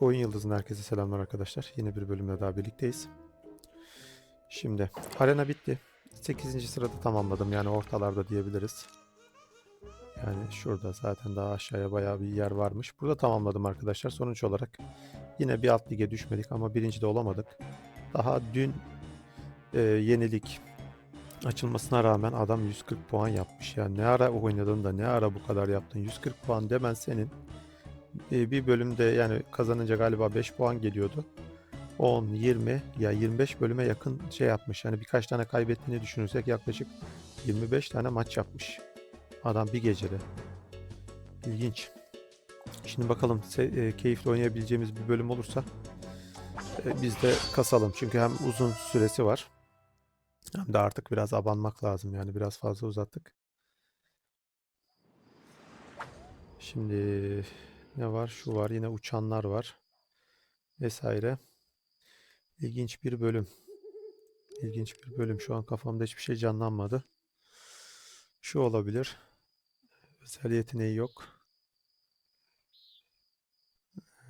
Oyun Yıldızı'ndan herkese selamlar arkadaşlar. Yine bir bölümde daha birlikteyiz. Şimdi arena bitti. 8. sırada tamamladım yani ortalarda diyebiliriz. Yani şurada zaten daha aşağıya bayağı bir yer varmış. Burada tamamladım arkadaşlar. Sonuç olarak yine bir alt lige düşmedik ama birinci de olamadık. Daha dün e, yenilik açılmasına rağmen adam 140 puan yapmış. Yani ne ara oynadın da ne ara bu kadar yaptın. 140 puan demen senin e, bir bölümde yani kazanınca galiba 5 puan geliyordu. 10, 20 ya 25 bölüme yakın şey yapmış. Yani birkaç tane kaybettiğini düşünürsek yaklaşık 25 tane maç yapmış. Adam bir gecede. İlginç. Şimdi bakalım e, keyifli oynayabileceğimiz bir bölüm olursa e, biz de kasalım. Çünkü hem uzun süresi var. Hem de artık biraz abanmak lazım. Yani biraz fazla uzattık. Şimdi ne var? Şu var. Yine uçanlar var. Vesaire. İlginç bir bölüm. İlginç bir bölüm. Şu an kafamda hiçbir şey canlanmadı. Şu olabilir. Özel yeteneği yok.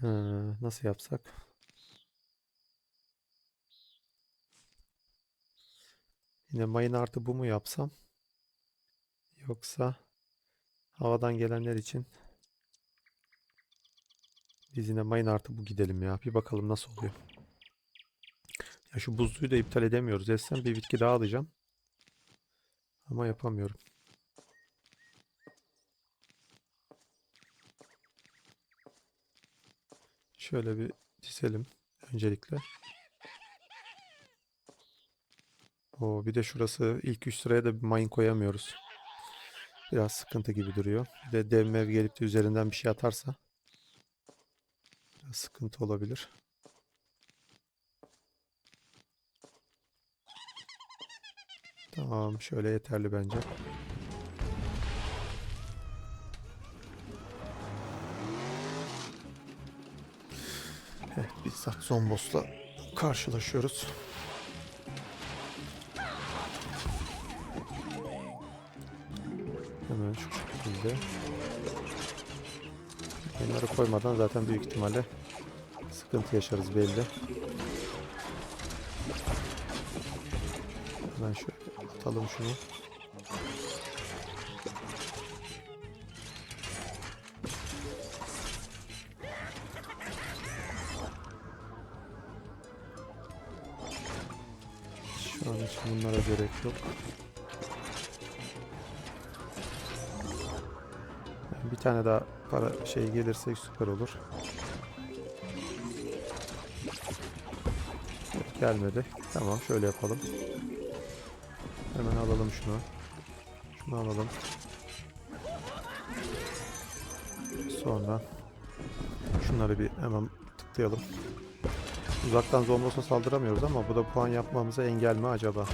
Ee, nasıl yapsak? Yine mayın artı bu mu yapsam? Yoksa havadan gelenler için biz yine artı bu gidelim ya. Bir bakalım nasıl oluyor. Ya şu buzluyu da iptal edemiyoruz. Etsem bir bitki daha alacağım. Ama yapamıyorum. Şöyle bir dizelim öncelikle. O bir de şurası ilk üç sıraya da bir mayın koyamıyoruz. Biraz sıkıntı gibi duruyor. Bir de dev mev gelip de üzerinden bir şey atarsa sıkıntı olabilir. Tamam, şöyle yeterli bence. Evet, bizzat Zombos'la karşılaşıyoruz. Hemen şu şekilde. Bunları koymadan zaten büyük ihtimalle sıkıntı yaşarız belli. Hemen şöyle atalım şunu. Şu an için bunlara gerek yok. Bir tane daha para şey gelirse süper olur. Gelmedi. Tamam şöyle yapalım. Hemen alalım şunu. Şunu alalım. Sonra şunları bir hemen tıklayalım. Uzaktan zombos'a saldıramıyoruz ama bu da puan yapmamıza engel mi acaba?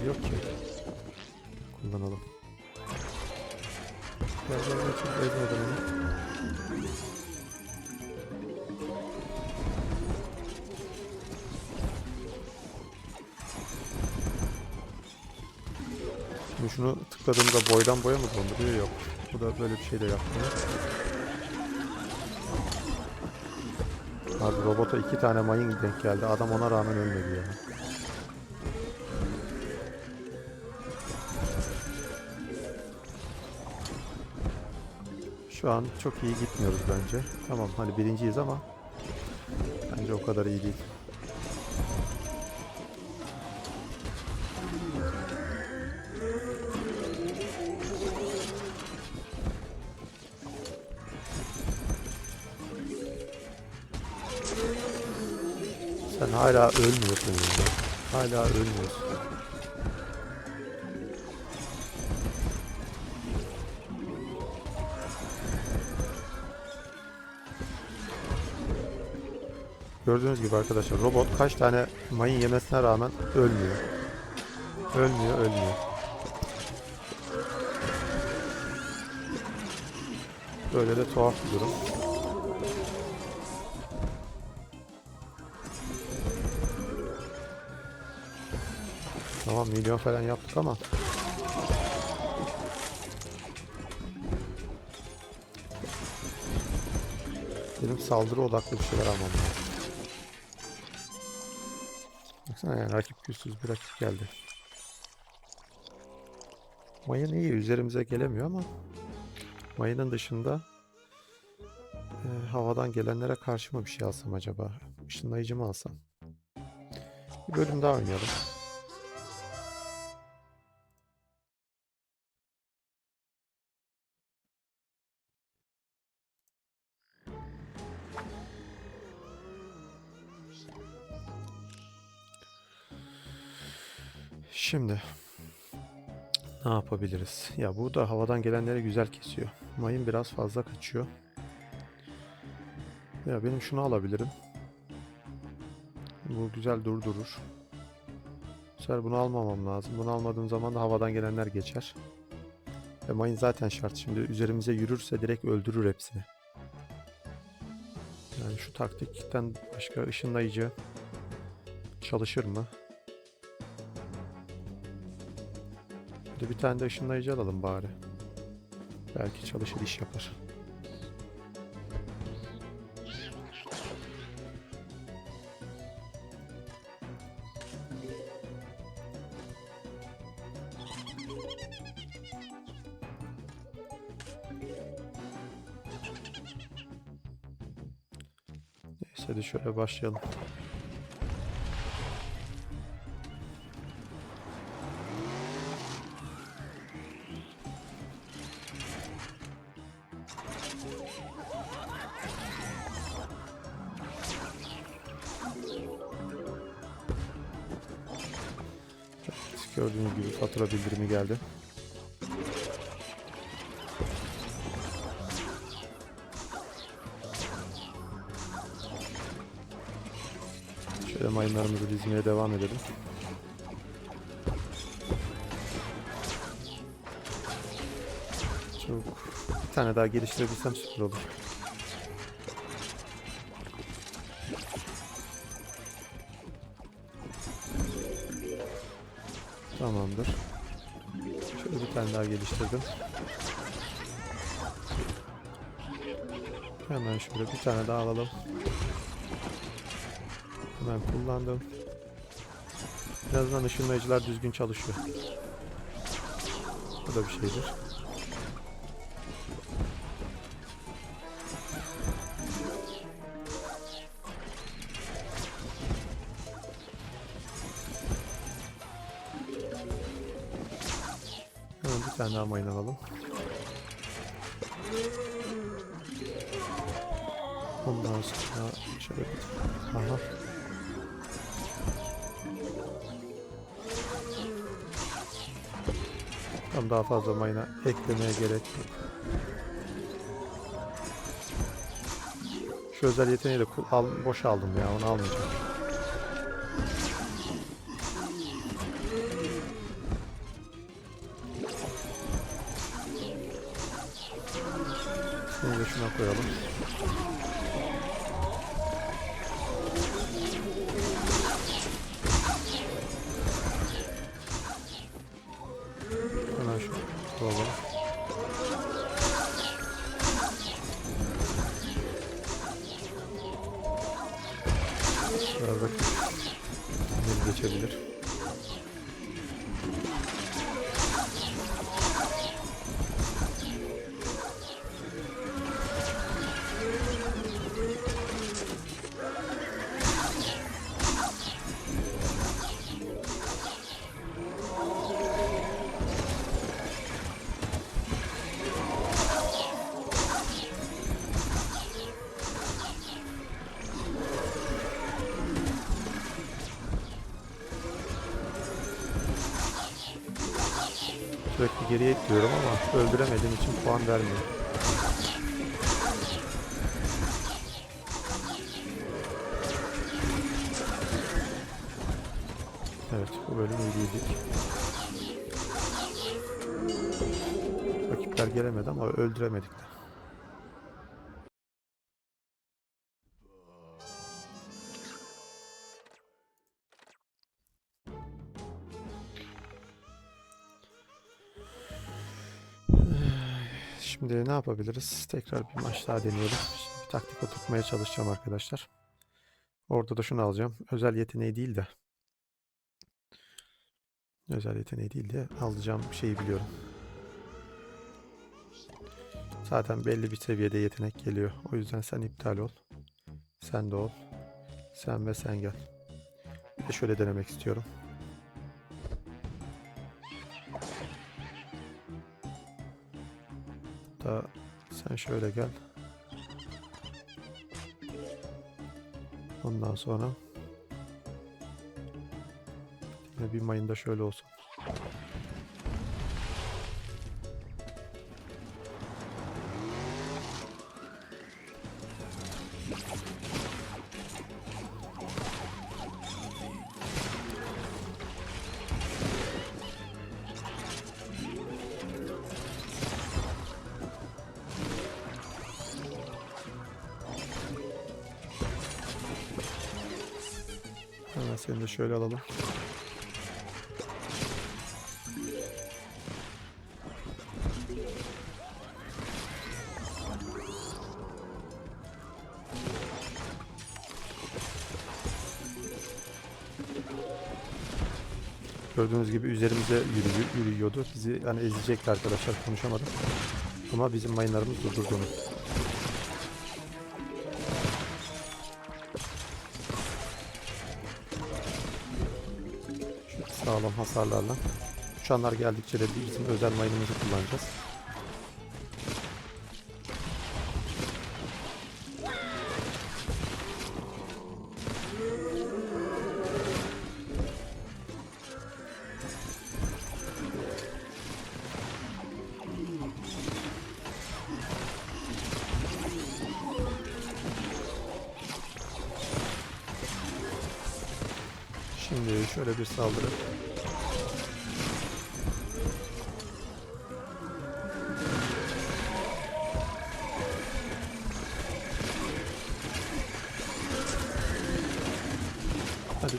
Şeyler yok ki. Kullanalım. Gel çok ezmedim onu. Şimdi şunu tıkladığımda boydan boya mı donduruyor? Yok. Bu da böyle bir şey de yapmıyor. Abi robota iki tane mayın denk geldi. Adam ona rağmen ölmedi ya. Şu an çok iyi gitmiyoruz bence. Tamam hani birinciyiz ama bence o kadar iyi değil. Sen hala ölmüyorsun. Hala ölmüyorsun. Gördüğünüz gibi arkadaşlar robot kaç tane mayın yemesine rağmen ölmüyor. Ölmüyor, ölmüyor. Böyle de tuhaf bir durum. Tamam milyon falan yaptık ama benim saldırı odaklı bir şeyler almam lazım. Baksana yani rakip güçsüz bir rakip geldi. Mayın iyi üzerimize gelemiyor ama mayının dışında e, havadan gelenlere karşı mı bir şey alsam acaba? Işınlayıcı mı alsam? Bir bölüm daha oynayalım. Şimdi ne yapabiliriz? Ya bu da havadan gelenleri güzel kesiyor. Mayın biraz fazla kaçıyor. Ya benim şunu alabilirim. Bu güzel durdurur. Bu sefer bunu almamam lazım. Bunu almadığım zaman da havadan gelenler geçer. Ve mayın zaten şart. Şimdi üzerimize yürürse direkt öldürür hepsini. Yani şu taktikten başka ışınlayıcı çalışır mı? De bir tane de ışınlayıcı alalım bari. Belki çalışır iş yapar. Neyse hadi şöyle başlayalım. Fatura bildirimi geldi. Şöyle mayınlarımızı dizmeye devam edelim. Çok bir tane daha geliştirebilsem süper olur. Tane daha geliştirdim. Hemen şöyle bir tane daha alalım. Hemen kullandım. En azından ışınlayıcılar düzgün çalışıyor. Bu da bir şeydir. Tane daha mayın alalım. Ondan sonra şöyle bir... Aha. Tam daha fazla mayına eklemeye gerek yok. Şu özel yeteneği de boş aldım ya onu almayacağım. Şunu da şuna koyalım. Geriye itliyorum ama öldüremediğim için puan vermiyor. Evet bu bölüm iyi değildik. Rakipler gelemedi ama öldüremedik de. Şimdi ne yapabiliriz? Tekrar bir maç daha deneyelim. Şimdi bir taktik oturtmaya çalışacağım arkadaşlar. Orada da şunu alacağım. Özel yeteneği değil de. Özel yeteneği değil de alacağım şeyi biliyorum. Zaten belli bir seviyede yetenek geliyor. O yüzden sen iptal ol. Sen de ol. Sen ve sen gel. Bir de şöyle denemek istiyorum. Da sen şöyle gel. Ondan sonra yine bir mayında şöyle olsun. De şöyle alalım. Gördüğünüz gibi üzerimize yürü- yürüyordu. Bizi hani ezecekti arkadaşlar konuşamadım. Ama bizim mayınlarımız durdurdu onu. Sağlam hasarlarla. Uçanlar geldikçe de bizim özel mayınımızı kullanacağız.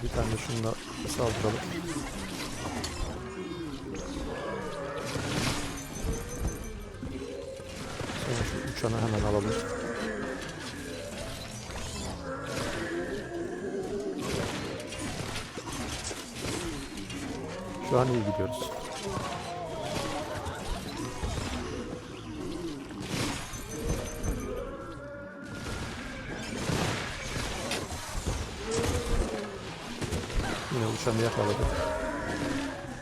Bir tane şununla saldıralım. Sonra şu uçanı hemen alalım. Şu an iyi gidiyoruz. Yakaladık.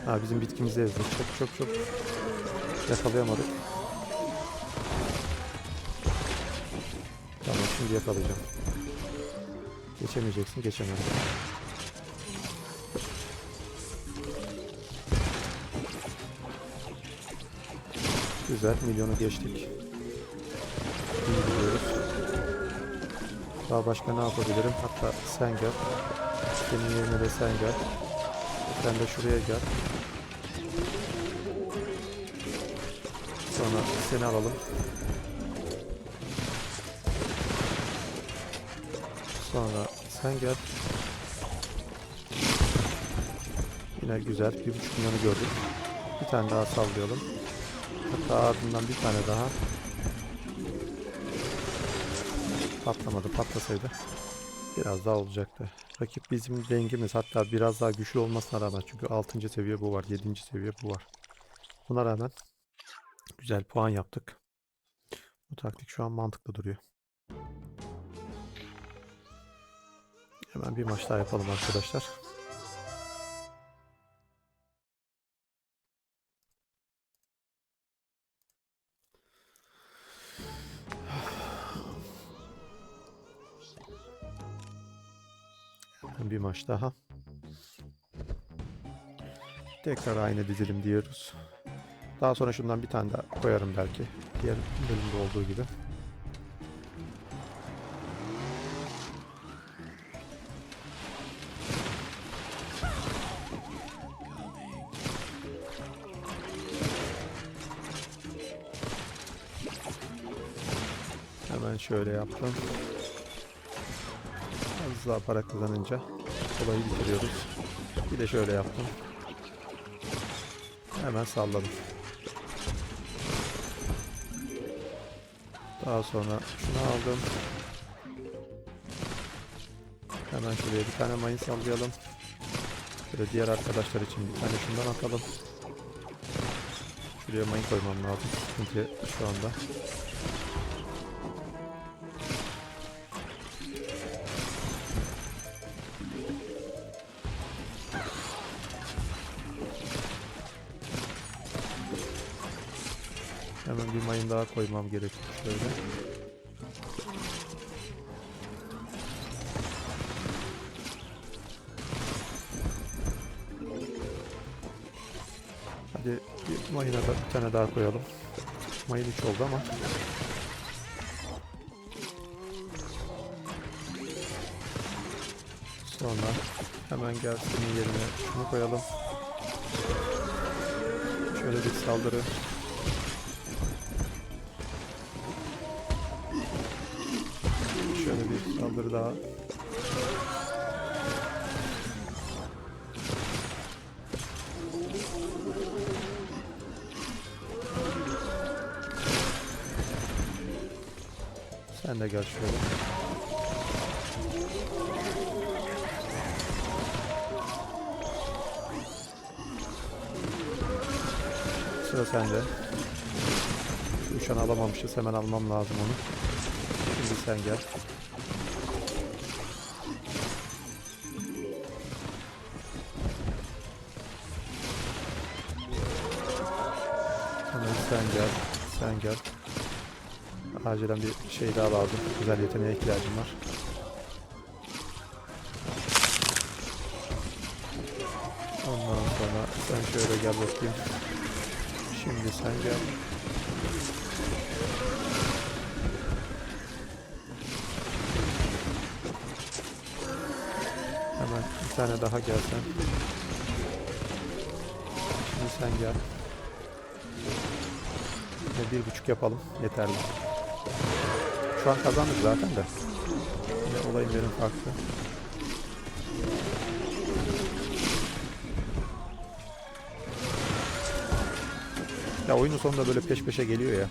Ha bizim bitkimizi ezdi. Çok çok çok yakalayamadık. Tamam şimdi yakalayacağım. Geçemeyeceksin geçemedim. Güzel milyonu geçtik. İyi gidiyoruz. Daha başka ne yapabilirim? Hatta sen gel. Senin yerine de sen gel. Sen de şuraya gel. Sonra seni alalım. Sonra sen gel. Yine güzel. Bir buçuk milyonu gördük. Bir tane daha sallayalım. Hatta ardından bir tane daha. Patlamadı. Patlasaydı biraz daha olacaktı. Rakip bizim dengimiz hatta biraz daha güçlü olmasına rağmen çünkü 6. seviye bu var, 7. seviye bu var. Buna rağmen güzel puan yaptık. Bu taktik şu an mantıklı duruyor. Hemen bir maç daha yapalım arkadaşlar. Maç daha. Tekrar aynı dizilim diyoruz. Daha sonra şundan bir tane daha koyarım belki. Diğer bölümde olduğu gibi. Hemen şöyle yaptım. Az daha para kazanınca olayı bitiriyoruz. Bir de şöyle yaptım. Hemen salladım. Daha sonra şunu aldım. Hemen şuraya bir tane mayın sallayalım. Şöyle diğer arkadaşlar için bir tane şundan atalım. Şuraya mayın koymam lazım. Sıkıntı şu anda. Koymam gerekiyor şöyle. Hadi bir mayına da bir tane daha koyalım. Mayın 3 oldu ama. Sonra hemen gelsin yerine şunu koyalım. Şöyle bir saldırı. Şöyle bir saldırı daha. Sen de gel şöyle. Sıra sende. Şu uçanı alamamışız. Hemen almam lazım onu. Şimdi sen gel. Sen gel. Sen gel. Acilen bir şey daha lazım. Güzel yeteneğe ihtiyacım var. Ondan sonra sen şöyle gel bakayım. Şimdi sen gel. Hemen bir tane daha gelsen. Şimdi sen gel. Bir buçuk yapalım. Yeterli. Şu an kazandık zaten de. Yine olayın benim farklı. Ya oyunun sonunda böyle peş peşe geliyor ya.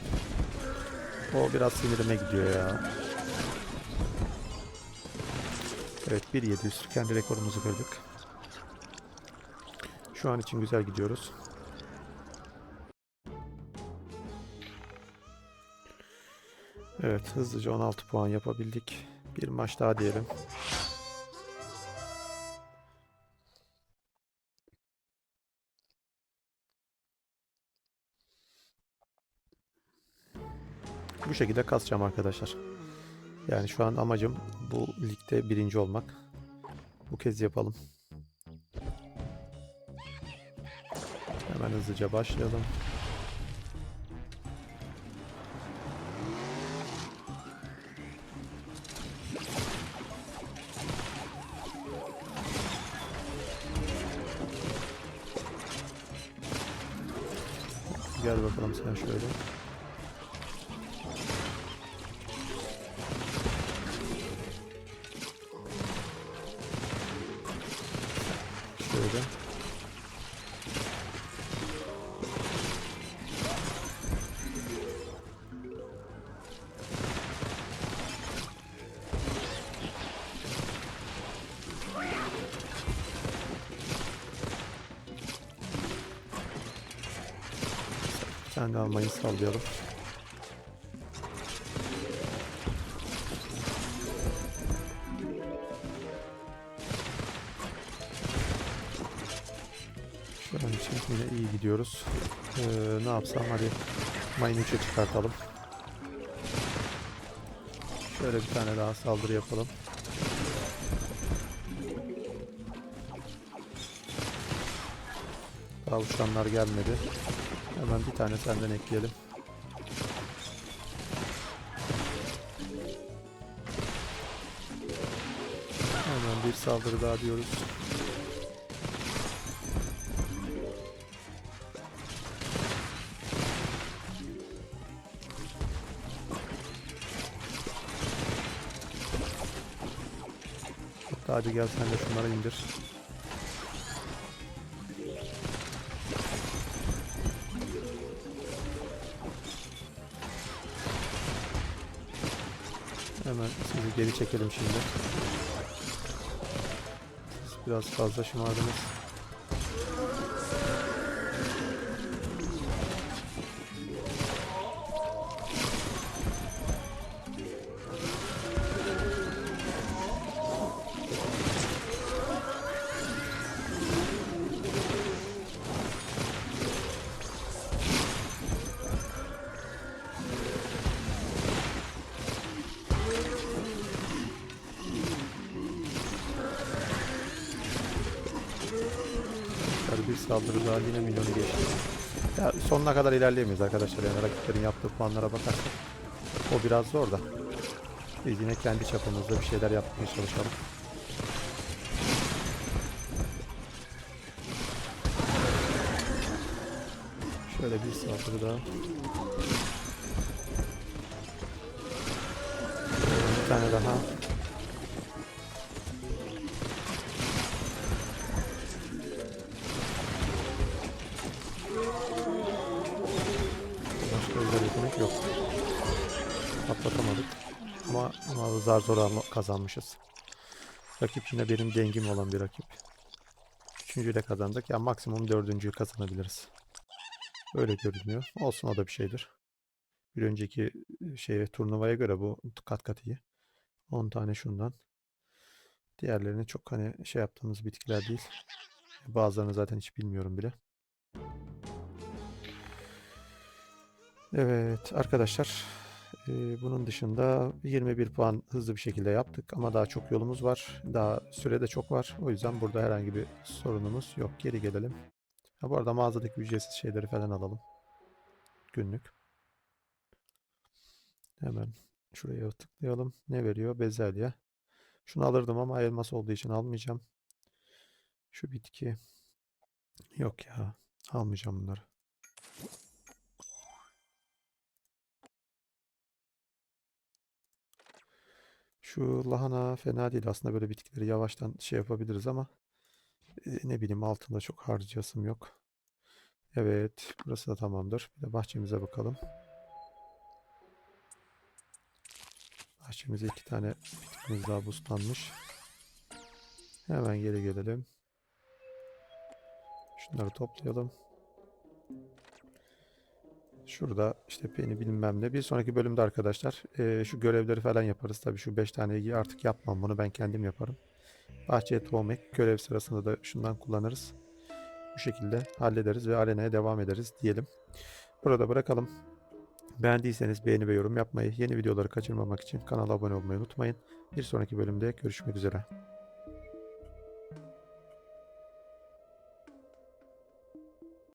O biraz sinirime gidiyor ya. Evet 1.700 kendi rekorumuzu kırdık. Şu an için güzel gidiyoruz. Evet hızlıca 16 puan yapabildik. Bir maç daha diyelim. Bu şekilde kasacağım arkadaşlar. Yani şu an amacım bu ligde birinci olmak. Bu kez yapalım. Hemen hızlıca başlayalım. Tane daha mayın sallayalım. Şu an için yine iyi gidiyoruz. Ee, ne yapsam hadi mayın 3'e çıkartalım. Şöyle bir tane daha saldırı yapalım. Daha uçanlar gelmedi. Hemen bir tane senden ekleyelim. Hemen bir saldırı daha diyoruz. Hadi gel sen de şunları indir. Geri çekelim şimdi. Biraz fazla şımardınız. Saldırı daha yine milyonu geçti. Ya sonuna kadar ilerleyemeyiz arkadaşlar. Yani rakiplerin yaptığı puanlara bakarsak. O biraz zor da. Biz yine kendi çapımızda bir şeyler yapmaya çalışalım. Şöyle bir saldırı daha. Bir tane daha. Zar zor kazanmışız. Rakip yine benim dengim olan bir rakip. Üçüncüyle kazandık. Ya maksimum dördüncüyü kazanabiliriz. Öyle görünüyor. Olsun o da bir şeydir. Bir önceki e, şeye turnuvaya göre bu kat kat iyi. 10 tane şundan. Diğerlerini çok hani şey yaptığımız bitkiler değil. Bazılarını zaten hiç bilmiyorum bile. Evet arkadaşlar bunun dışında 21 puan hızlı bir şekilde yaptık ama daha çok yolumuz var. Daha sürede çok var. O yüzden burada herhangi bir sorunumuz yok. Geri gelelim. Ha, bu arada mağazadaki ücretsiz şeyleri falan alalım. Günlük. Hemen şuraya tıklayalım. Ne veriyor? Bezelye. Şunu alırdım ama elmas olduğu için almayacağım. Şu bitki. Yok ya. Almayacağım bunları. Şu lahana fena değil. Aslında böyle bitkileri yavaştan şey yapabiliriz ama e, ne bileyim altında çok harcayasım yok. Evet, burası da tamamdır. Bir de bahçemize bakalım. Bahçemize iki tane bitkimiz daha buslanmış. Hemen geri gelelim. Şunları toplayalım. Şurada işte beni bilmem ne. Bir sonraki bölümde arkadaşlar eee, şu görevleri falan yaparız. Tabii şu 5 taneyi artık yapmam. Bunu ben kendim yaparım. Bahçeye tohum ek. Görev sırasında da şundan kullanırız. Bu şekilde hallederiz ve arenaya devam ederiz diyelim. Burada bırakalım. Beğendiyseniz beğeni ve yorum yapmayı, yeni videoları kaçırmamak için kanala abone olmayı unutmayın. Bir sonraki bölümde görüşmek üzere.